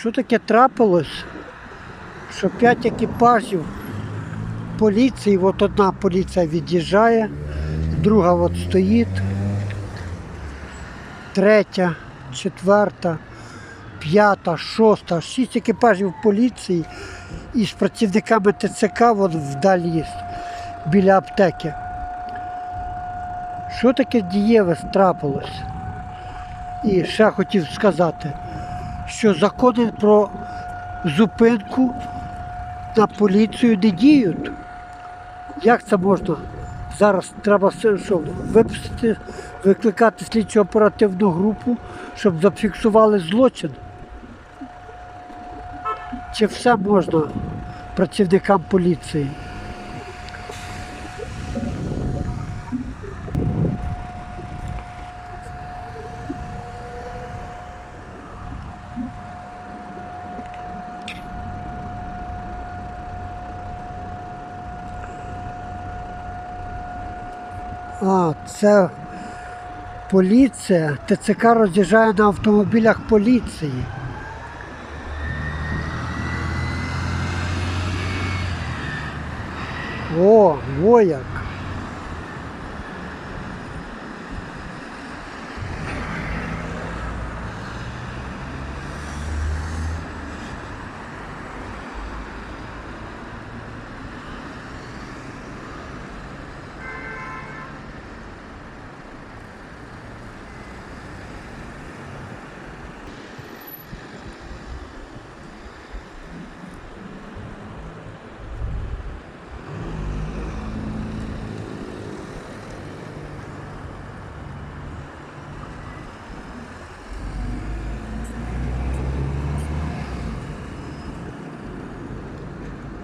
Що таке трапилось? Що п'ять екіпажів поліції, от одна поліція від'їжджає, друга от стоїть, третя, четверта, п'ята, шоста, шість екіпажів поліції із працівниками ТЦК от вдалі біля аптеки. Що таке дієве трапилось? І ще хотів сказати, що закони про зупинку на поліцію не діють. Як це можна? Зараз треба що, випустити, викликати слідчо оперативну групу, щоб зафіксували злочин. Чи все можна працівникам поліції? А, це поліція. ТЦК роз'їжджає на автомобілях поліції. О, во.